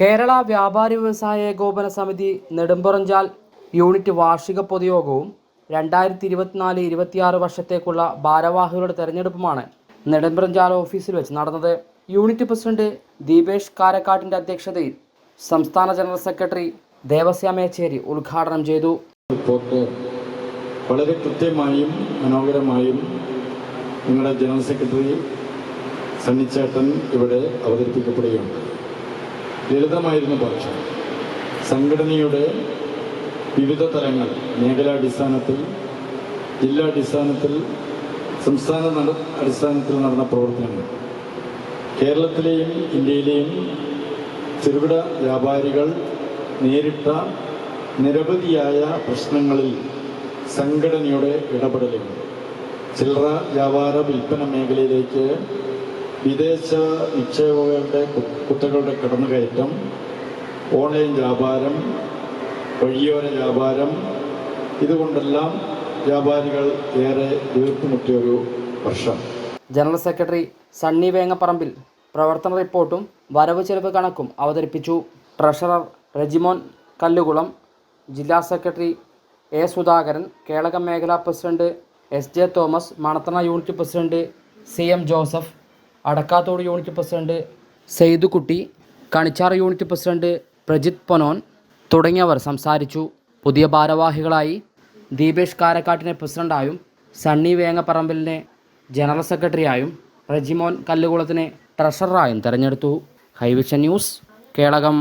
കേരള വ്യാപാരി വ്യവസായ ഏകോപന സമിതി നെടുമ്പുറഞ്ചാൽ യൂണിറ്റ് വാർഷിക പൊതുയോഗവും രണ്ടായിരത്തി ഇരുപത്തിനാല് ഇരുപത്തിയാറ് വർഷത്തേക്കുള്ള ഭാരവാഹികളുടെ തെരഞ്ഞെടുപ്പുമാണ് നെടുമ്പുറഞ്ചാൽ ഓഫീസിൽ വെച്ച് നടന്നത്. യൂണിറ്റ് പ്രസിഡന്റ് ദീപേഷ് കാരക്കാട്ടിന്റെ അധ്യക്ഷതയിൽ സംസ്ഥാന ജനറൽ സെക്രട്ടറി ദേവസ്യാമേച്ചേരി ഉദ്ഘാടനം ചെയ്തു. വളരെ കൃത്യമായും മനോഹരമായും നിങ്ങളുടെ ജനറൽ സെക്രട്ടറി സണ്ണിച്ചേട്ടൻ ഇവിടെ അവതരിപ്പിക്കപ്പെടുകയുണ്ട്. ലളിതമായിരുന്നു പക്ഷം സംഘടനയുടെ വിവിധ തലങ്ങൾ മേഖലാടിസ്ഥാനത്തിൽ ജില്ലാടിസ്ഥാനത്തിൽ സംസ്ഥാന അടിസ്ഥാനത്തിൽ നടന്ന പ്രവർത്തനങ്ങൾ. കേരളത്തിലെയും ഇന്ത്യയിലെയും ചെറുകിട വ്യാപാരികൾ നേരിട്ട നിരവധിയായ പ്രശ്നങ്ങളിൽ സംഘടനയുടെ ഇടപെടലുകൾ ചില്ലറ വ്യാപാര വിൽപ്പന മേഖലയിലേക്ക് വിദേശ നിക്ഷേപകരുടെ കുത്തകളുടെ കടന്നുകയറ്റം ഓൺലൈൻ വ്യാപാരം വഴിയോര വ്യാപാരം ഇതുകൊണ്ടെല്ലാം വ്യാപാരികൾ ഏറെ വീർപ്പുമുട്ടിയൊരു വർഷം. ജനറൽ സെക്രട്ടറി സണ്ണി വേങ്ങപ്പറമ്പിൽ പ്രവർത്തന റിപ്പോർട്ടും വരവ് ചെലവ് കണക്കും അവതരിപ്പിച്ചു. ട്രഷറർ റെജിമോൻ കല്ലുകുളം ജില്ലാ സെക്രട്ടറി എ സുധാകരൻ കേളകം മേഖലാ president S J Thomas Manathana unit president C M Joseph Adakkathode unit president Saithukutty Kanichar unit president Prajith Ponon തുടങ്ങിയവർ സംസാരിച്ചു. പുതിയ ഭാരവാഹികളായി ദീപേഷ് കാരക്കാട്ടിനെ പ്രസിഡന്റായും സണ്ണി വേങ്ങപ്പറമ്പലിനെ ജനറൽ സെക്രട്ടറിയായും റെജിമോൻ കല്ലുകുളത്തിനെ ട്രഷററായും തെരഞ്ഞെടുത്തു. Hivision news Kelakam.